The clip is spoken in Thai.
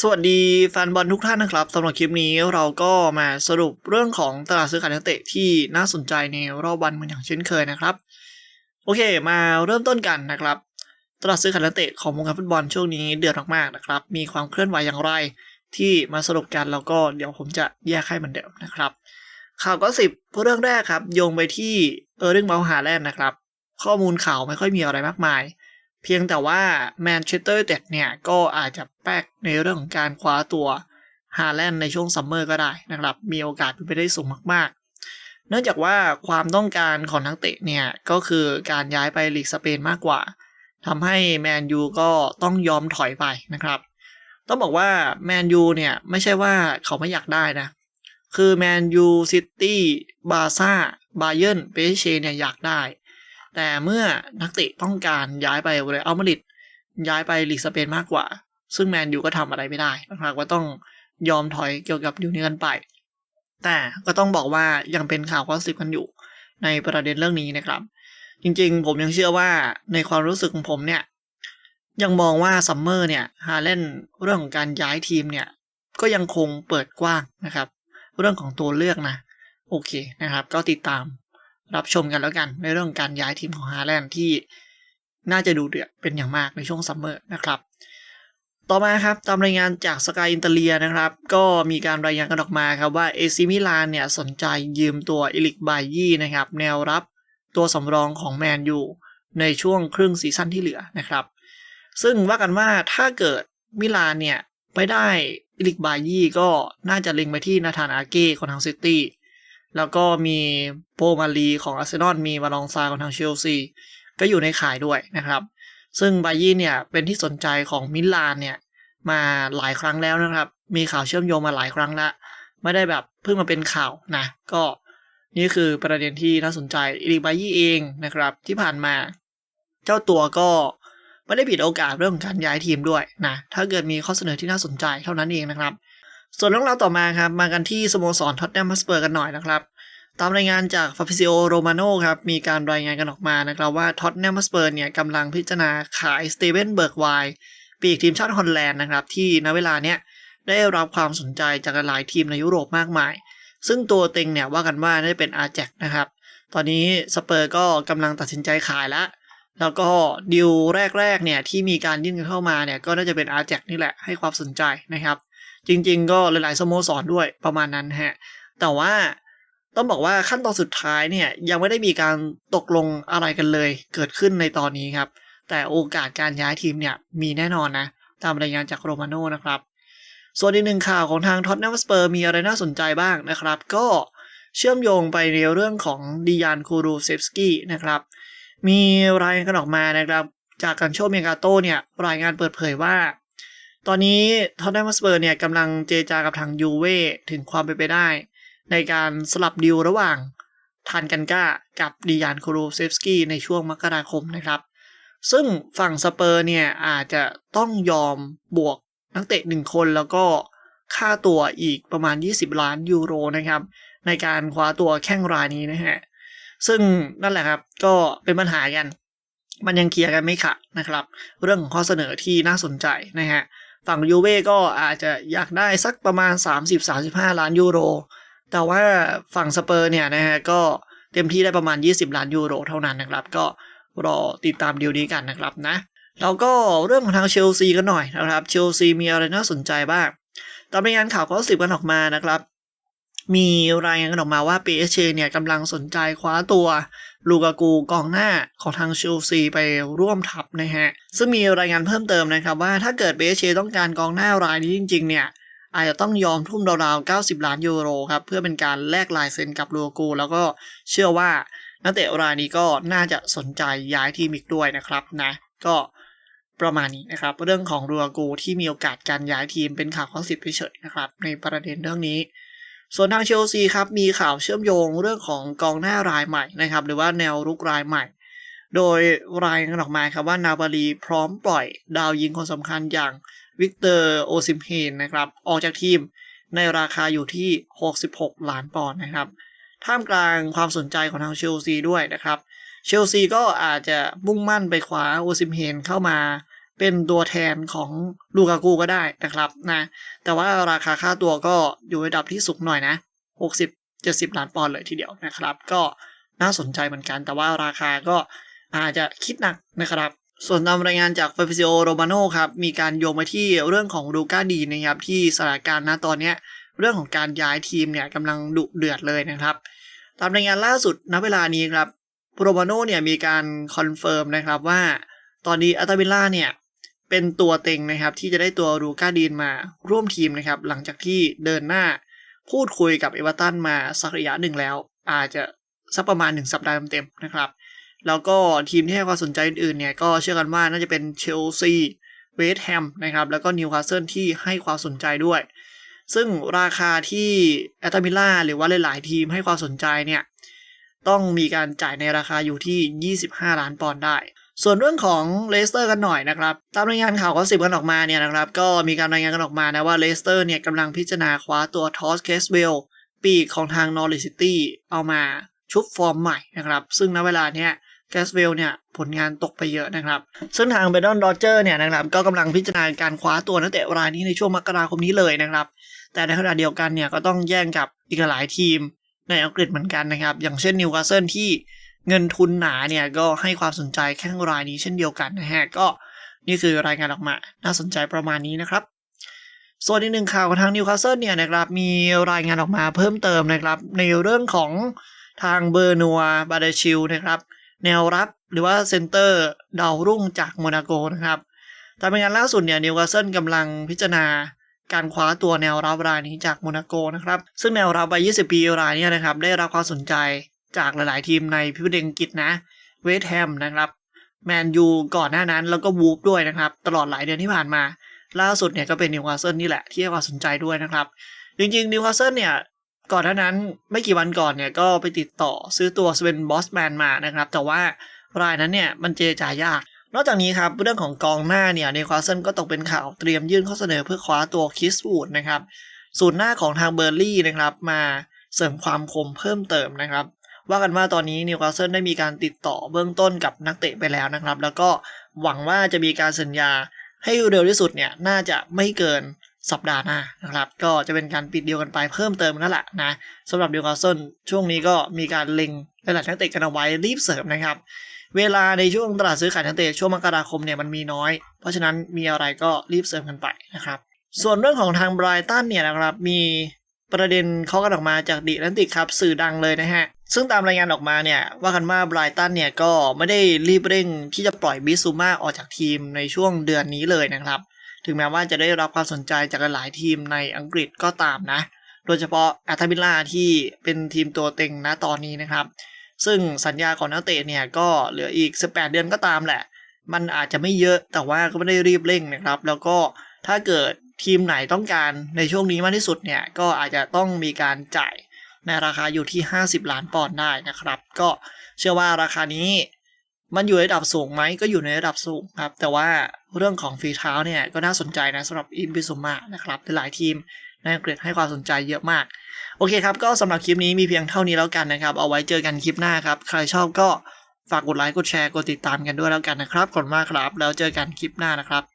สวัสดีแฟนบอลทุกท่านนะครับสำหรับคลิปนี้เราก็มาสรุปเรื่องของตลาดซื้อขายนักเตะที่น่าสนใจในรอบวันเหมือนอย่างเช่นเคยนะครับ โอเค มาเริ่มต้นกันนะครับ ตลาดซื้อขายนักเตะของวงการฟุตบอลช่วงนี้เดือดมากๆนะครับ มีความเคลื่อนไหวอย่างไร ที่มาสรุปกันแล้วก็เดี๋ยวผมจะแยกให้เหมือนเดิมนะครับ ข่าวก็สิบเรื่องแรกครับโยงไปที่เออร์ลิงเบลฮาแลนด์นะครับ ข้อมูลข่าวไม่ค่อยมีอะไรมากมาย เพียงแต่ว่าแมนเชสเตอร์เต็ดเนี่ย ก็อาจจะแป๊กในเรื่องของการคว้าตัวฮาแลนด์ในช่วงซัมเมอร์ก็ได้นะครับ มีโอกาสเป็นไปได้สูงมากๆ เนื่องจากว่าความต้องการของนักเตะเนี่ย ก็คือการย้ายไปลีกสเปนมากกว่าทำให้แมนยูก็ต้องยอมถอยไปนะครับ ต้องบอกว่าแมนยูเนี่ยไม่ใช่ว่าเขาไม่อยากได้นะ คือแมนยูซิตี้บาซ่าบาเยิร์นเปเชเนี่ยอยากได้ แต่เมื่อนักเตะต้องการย้ายไปเรอัลมาดริดย้ายไปลีกสเปนมากกว่า ซึ่งแมนยูก็ทำอะไรไม่ได้นะครับว่าต้องยอมถอยเกี่ยวกับดิวนี้กันไป แต่ก็ต้องบอกว่ายังเป็นข่าวข้อสิบกันอยู่ในประเด็นเรื่องนี้นะครับ จริงๆ ผมยังเชื่อว่าในความรู้สึกของผมเนี่ย ยังมองว่าซัมเมอร์เนี่ยฮาเล่นเรื่องของการย้ายทีมเนี่ย ก็ยังคงเปิดกว้างนะครับ เรื่องของตัวเลือกนะ โอเคนะครับ ก็ติดตาม รับชมกันแล้วกัน ในเรื่องการย้ายทีมของฮาแลนด์ที่น่าจะดูเดือดเป็นอย่างมากในช่วงซัมเมอร์นะครับ ต่อมาครับตามรายงานจากสกายอินเตเลียนะครับ ก็มีการรายงานกันออกมาครับว่าเอซิมิลานเนี่ยสนใจยืมตัวอิลิกบายี่นะครับแนวรับตัวสำรองของแมนยูในช่วงครึ่งซีซั่นที่เหลือนะครับ ซึ่งว่ากันว่าถ้าเกิดมิลานเนี่ยไม่ได้อิลิกบายี่ก็น่าจะเล็งไปที่นาธานอาเก้ของทางซิตี้ แล้วก็มีโปมาลีของอาร์เซนอลมีมาลองซาของทางเชลซีก็อยู่ในขายด้วยนะครับ ซึ่งบายี่เนี่ยเป็นที่สนใจของมิลานเนี่ยมาหลายครั้งแล้วนะครับ มีข่าวเชื่อมโยงมาหลายครั้งละไม่ได้แบบเพิ่งมาเป็นข่าวนะก็นี่คือประเด็นที่น่าสนใจอิริบายี่เองนะครับ ที่ผ่านมา เจ้าตัวก็ไม่ได้ปิดโอกาสเรื่องของการย้ายทีมด้วยนะถ้าเกิดมีข้อเสนอที่น่าสนใจเท่านั้นเองนะครับ ส่วนเรื่องราวต่อมาครับมากันที่สโมสรท็อตแนมฮัสเปอร์กันหน่อยนะครับ ตามรายงานจากฟาฟิซิโอโรมาโนครับมีการรายงานกันออกมานะครับว่าท็อตแนมฮัสเปอร์เนี่ยกำลังพิจารณาขายสเตเวนเบิร์กไวปีกทีมชาติฮอลแลนด์นะครับที่ณเวลาเนี้ยได้รับความสนใจจากหลายทีมในยุโรปมากมาย ซึ่งตัวเต็งเนี่ยว่ากันว่าได้เป็นอาแจกนะครับ ตอนนี้สเปอร์ก็กำลังตัดสินใจขายแล้วแล้วก็ดิวแรกๆเนี่ยที่มีการยื่นกันเข้ามาเนี่ยก็น่าจะเป็นอาแจกนี่แหละให้ความสนใจนะครับ จริงๆ ก็หลายๆสโมสรด้วยประมาณนั้นฮะแต่ว่า ต้องบอกว่าขั้นตอนสุดท้ายเนี่ยยังไม่ได้มีการตกลงอะไรกันเลย เกิดขึ้นในตอนนี้ครับ แต่โอกาสการย้ายทีมเนี่ยมีแน่นอนนะ ตามรายงานจากโรมาโน่นะครับ ส่วนอีกหนึ่งข่าวของทางท็อตแนมสเปอร์มีอะไรน่าสนใจบ้างนะครับ ก็เชื่อมโยงไปในเรื่องของดิยานคูรูเซฟสกี้นะครับ มีรายงานกันออกมานะครับ จากการโชว์เมกาโตเนี่ยรายงานเปิดเผยว่า ตอนนี้ท็อตแนมสเปอร์เนี่ยกำลังเจรจากับทางยูเว่ถึงความเป็นไปได้ ในการสลับดีลระหว่างทานกันก้ากับดิยานคูรูเซฟสกี้ในช่วงมกราคมนะครับ ซึ่งฝั่งสเปอร์เนี่ยอาจจะต้องยอมบวกนักเตะหนึ่งคนแล้วก็ค่าตัวอีกประมาณ 20 ล้านยูโรนะครับ ในการคว้าตัวแข้งรายนี้นะฮะ ซึ่งนั่นแหละครับก็เป็นปัญหากัน มันยังเคลียร์กันไม่ขาดนะครับ เรื่องของข้อเสนอที่น่าสนใจนะฮะ ฝั่งยูเว่ก็อาจจะอยากได้สักประมาณ 30-35 ล้านยูโร แต่ว่าฝั่งสเปอร์เนี่ยนะฮะก็เต็มที่ได้ประมาณ 20 ล้านยูโรเท่านั้นนะครับ ก็รอติดตามดีลนี้กันนะครับนะแล้วก็เรื่องของทางเชลซีกันหน่อยนะครับ เชลซีมีอะไรน่าสนใจบ้างตามรายงานข่าวข้อสิบกันออกมานะครับ มีรายงานกันออกมาว่า PSG เนี่ยกำลังสนใจคว้าตัวลูกากูกองหน้าของทางเชลซีไปร่วมทัพนะฮะ ซึ่งมีรายงานเพิ่มเติมนะครับว่าถ้าเกิด PSG ต้องการกองหน้ารายนี้จริง ๆ เนี่ย อาจจะต้องยอมทุ่มราวๆ 90 ล้านยูโรครับ เพื่อเป็นการแลกลายเซ็นกับลูกูแล้วก็เชื่อว่านักเตะรายนี้ก็น่าจะสนใจย้ายทีมอีกด้วยนะครับนะ ก็ประมาณนี้นะครับ เรื่องของลูกากูที่มีโอกาสการย้ายทีมเป็นข่าวข้อสิบเฉยๆนะครับ ในประเด็นเรื่องนี้ ส่วนทางเชลซีครับมีข่าวเชื่อมโยงเรื่องของกองหน้ารายใหม่นะครับ หรือว่าแนวรุกรายใหม่ โดยรายงานออกมาครับว่านาบาลีพร้อมปล่อยดาวยิงคนสำคัญอย่าง วิกเตอร์โอซิมเฮนนะครับ ออกจากทีมในราคาอยู่ที่ 66 ล้านปอนด์นะครับ ท่ามกลางความสนใจของทางเชลซีด้วยนะครับ เชลซีก็อาจจะมุ่งมั่นไปคว้าโอซิมเฮนเข้ามาเป็นตัวแทนของลูกากูก็ได้นะครับนะแต่ว่าราคาค่าตัวก็อยู่ระดับที่สูงหน่อยนะ 60 70 ล้านปอนด์เลยทีเดียวนะครับ ก็น่าสนใจเหมือนกัน แต่ว่าราคาก็อาจจะคิดหนักนะครับ ส่วนตามรายงานจากฟ a ฟิ i โอโรมาโนครับมีการโยงไปที่เรื่องของลูก้าดีนะครับที่สถานการณ์ณตอนนี้เรื่องของการย้ายทีมเนี่ยกำลังดุเดือดเลยนะครับ ตามรายงานล่าสุดณเวลานี้ครับโรมาโนเนี่ยมีการคอนเฟิร์มนะครับว่า ตอนนี้อัตาบิลล่าเนี่ยเป็นตัวเต็งนะครับที่จะได้ตัวลูก้าดีนมาร่วมทีมนะครับหลังจากที่เดินหน้าพูดคุยกับเอเวอร์ตันมาสักระยะหนึ่งแล้ว อาจจะสักประมาณ 1 สัปดาห์เต็มๆนะครับ แล้วก็ทีมที่ให้ความสนใจอื่นๆเนี่ยก็เชื่อกันว่าน่าจะเป็นเชลซีเวสต์แฮมนะครับแล้วก็นิวคาสเซิลที่ให้ความสนใจด้วย ซึ่งราคาที่แอตตามิล่าหรือว่าหลายๆทีมให้ความสนใจเนี่ยต้องมีการจ่ายในราคาอยู่ที่ 25 ล้านปอนด์ได้ ส่วนเรื่องของเลสเตอร์กันหน่อยนะครับ ตามรายงานข่าวก็สิบกันออกมาเนี่ยนะครับ ก็มีการรายงานกันออกมานะว่าเลสเตอร์เนี่ยกำลังพิจารณาคว้าตัวทอสเคสเวลปีกของทางนอริซิตี้เอามาชุบฟอร์มใหม่นะครับ ซึ่งณเวลาเนี้ย แคสเวลเนี่ยผลงานตกไปเยอะนะครับ ซึ่งทางเบดอนโรเจอร์เนี่ยนะครับก็กำลังพิจารณาการคว้าตัวนักเตะรายนี้ในช่วงมกราคมนี้เลยนะครับ แต่ในขณะเดียวกันเนี่ยก็ต้องแย่งกับอีกหลายทีมในอังกฤษเหมือนกันนะครับ อย่างเช่นนิวคาสเซิลที่เงินทุนหนาเนี่ยก็ให้ความสนใจแข้งรายนี้เช่นเดียวกันนะฮะก็นี่คือรายงานออกมา น่าสนใจประมาณนี้นะครับ ส่วนอีกหนึ่งข่าวของทางนิวคาสเซิลเนี่ยนะครับมีรายงานออกมาเพิ่มเติมนะครับ ในเรื่องของทางเบอร์นัวบาเดชิลนะครับ แนวรับหรือว่าเซนเตอร์ดาวรุ่งจากโมนาโกนะครับตามรายงานล่าสุดเนี่ยนิวคาสเซิลกำลังพิจารณาการคว้าตัวแนวรับรายนี้จากโมนาโกนะครับ ซึ่งแนวรับวัย20 ปีรายนี้นะครับได้รับความสนใจจากหลาย ๆ ทีมในพิมพ์เดงอังกฤษนะ เวสต์แฮมนะครับ แมนยูก่อนหน้านั้นแล้วก็วูฟด้วยนะครับ ตลอดหลายเดือนที่ผ่านมา ล่าสุดเนี่ยก็เป็นนิวคาสเซิลนี่แหละที่ให้ความสนใจด้วยนะครับ จริง ๆ นิวคาสเซิลเนี่ย ก่อนหน้านั้นไม่กี่วันก่อนเนี่ยก็ไปติดต่อซื้อตัวสเวนบอสแมนมานะครับ แต่ว่ารายนั้นเนี่ยมันเจรจายาก นอกจากนี้ครับเรื่องของกองหน้าเนี่ยนิวคาสเซิลก็ตกเป็นข่าวเตรียมยื่นข้อเสนอเพื่อคว้าตัวคิสวูดนะครับศูนย์หน้าของทางเบอร์ลี่นะครับมาเสริมความคมเพิ่มเติมนะครับว่ากันว่าตอนนี้นิวคาสเซิลได้มีการติดต่อเบื้องต้นกับนักเตะไปแล้วนะครับ แล้วก็หวังว่าจะมีการสัญญาให้เร็วที่สุดเนี่ยน่าจะไม่เกิน สัปดาห์หน้านะครับ ก็จะเป็นการปิดเดียวกันไปเพิ่มเติมนั่นแหละนะสำหรับนิวคาสเซิลช่วงนี้ก็มีการเล็งหลายๆนักเตะกันเอาไว้รีบเสริมนะครับ เวลาในช่วงตลาดซื้อขายนักเตะช่วงมกราคมเนี่ยมันมีน้อย เพราะฉะนั้นมีอะไรก็รีบเสริมกันไปนะครับ ส่วนเรื่องของทางไบรตันเนี่ยนะครับมีประเด็นเขากันออกมาจากดิแลนติกครับสื่อดังเลยนะฮะ ซึ่งตามรายงานออกมาเนี่ย ว่ากันว่าไบรตันเนี่ยก็ไม่ได้รีบเร่งที่จะปล่อยบิซูมาออกจากทีมในช่วงเดือนนี้เลยนะครับ ถึงแม้ว่าจะได้รับความสนใจจากหลายทีมในอังกฤษก็ตามนะ โดยเฉพาะแอตตาบิล่าที่เป็นทีมตัวเต็งนะตอนนี้นะครับ ซึ่งสัญญาของนักเตะเนี่ยก็เหลืออีก 18 เดือนก็ตามแหละ มันอาจจะไม่เยอะแต่ว่าก็ไม่ได้รีบเร่งนะครับ แล้วก็ถ้าเกิดทีมไหนต้องการในช่วงนี้มากที่สุดเนี่ยก็อาจจะต้องมีการจ่ายในราคาอยู่ที่ 50 ล้านปอนด์ได้นะครับ ก็เชื่อว่าราคานี้ มันอยู่ในระดับสูงไหมก็อยู่ในระดับสูงครับ แต่ว่าเรื่องของฝีเท้าเนี่ยก็น่าสนใจนะสำหรับอิมบิสุมานะครับหลายทีมในอังกฤษให้ความสนใจเยอะมาก โอเคครับ ก็สำหรับคลิปนี้มีเพียงเท่านี้แล้วกันนะครับ เอาไว้เจอกันคลิปหน้าครับ ใครชอบก็ฝากกดไลค์กดแชร์กดติดตามกันด้วยแล้วกันนะครับขอบคุณมากครับ แล้วเจอกันคลิปหน้านะครับ